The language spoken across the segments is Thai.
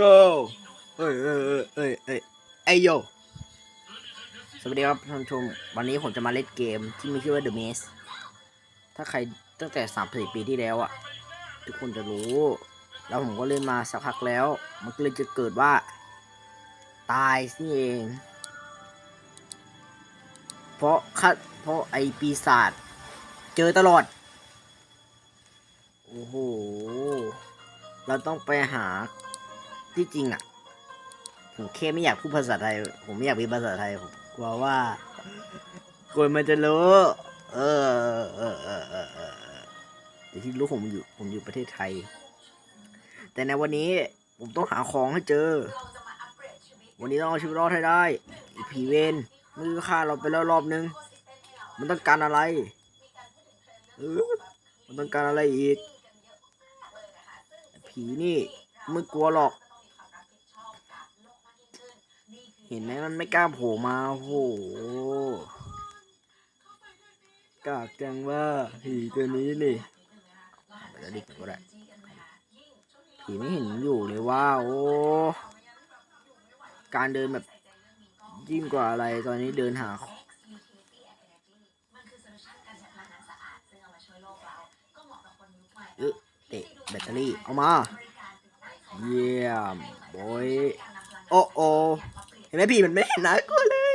go เอ้ยเอ้ยเอ้ยเอ้ยเอไอโย สวัสดีครับท่านผู้ชม วันนี้ผมจะมาเล่นเกมที่มีชื่อว่า The Maze ถ้าใครตั้งแต่สามสี่ปีที่แล้วอะ ทุกคนจะรู้ แล้วผมก็เล่นมาสักพักแล้ว มันก็เลยจะเกิดว่า ตายนี่เอง เพราะคัดเพราะไอปีศาจเจอตลอด โอ้โห เราต้องไปหา ที่จริงอะ ผมแค่ไม่อยากพูดภาษาไทย ผมไม่อยากเป็นภาษาไทยผมกลัวว่าคนมันจะรู้ เออเออเออเออเออแต่ที่รู้ผมอยู่ ผมอยู่ประเทศไทย แต่ในวันนี้ผมต้องหาของให้เจอ วันนี้ต้องเอาชีวิตรอดให้ได้อีผีเวนมือฆ่าเราไปแล้วรอบนึง มันต้องการอะไรเออมันต้องการอะไรอีก ผีนี่ไม่กลัวหรอก เห็นไหมมันไม่กล้าโผล่มาโหกากจังว่าผีตัวนี้นี่ไปแล้วดิก็ได้ผีไม่เห็นอยู่เลยว่า โอ้ การเดินแบบยิ่งกว่าอะไรตอนนี้เดินหาเออเตะแบตเตอรี่ เอามา เยี่ยมโบยโอ้โอ ไหมพี่มันไม่เห็นนะกูเลย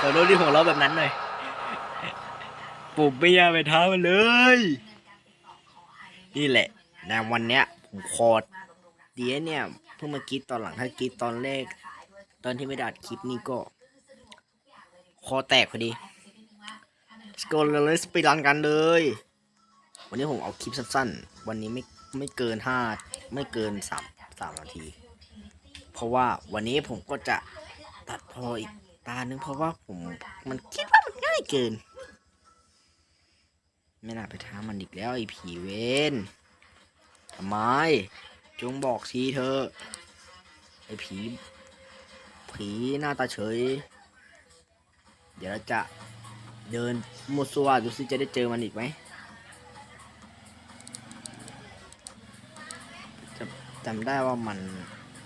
ขอโทษที่ผมเล่าแบบนั้นหน่อยผมไม่อยากไปท้ามันเลย นี่แหละในวันเนี้ยผมคอดเดียเนี่ยเพิ่งมากรีดตอนหลังถ้ากรีดตอนแรก ตอนที่ไม่ได้อัดคลิปนี่ก็ คอแตกพอดีสกอร์เลยไปรันกันเลย วันนี้ผมเอาคลิปสั้นๆ วันนี้ไม่ไม่เกินห้าไม่เกินสามสามนาที เพราะว่าวันนี้ผมก็จะตัดพออีกตานึงเพราะว่าผมมันคิดว่ามันง่ายเกิน ไม่น่าไปท้ามันอีกแล้วไอ้ผีเวนทำไม จงบอกทีเธอ ไอ้ผี ผีหน้าตาเฉย เดี๋ยวเราจะเดินมัวซัวดูซิจะได้เจอมันอีกไหม จำได้ว่ามัน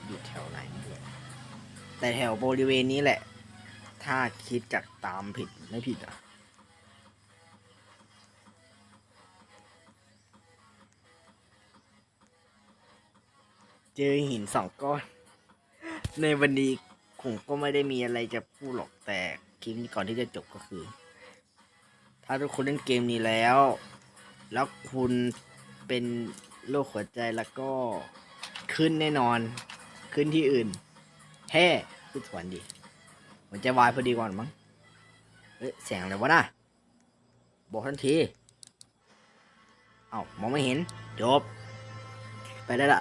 อยู่แถวไหนด้วยแต่แถวบริเวณนี้แหละ ถ้าคิดจากตามผิดไม่ผิดอะเจอหินสองก้อน ในวันนี้ผมก็ไม่ได้มีอะไรจะพูดหรอกแต่คลิปนี้ก่อนที่จะจบก็คือ ถ้าทุกคนเล่นเกมนี้แล้ว แล้วคุณเป็นโรคหัวใจแล้วก็ ขึ้นแน่นอน ขึ้นที่อื่นแฮ่ขึ้นสวรรค์ดิหัวใจวายพอดีก่อนมั้งเอ๊ะเสียงอะไรวะน่ะบอกทันที เอ้ามองไม่เห็น จบ ไปได้ละ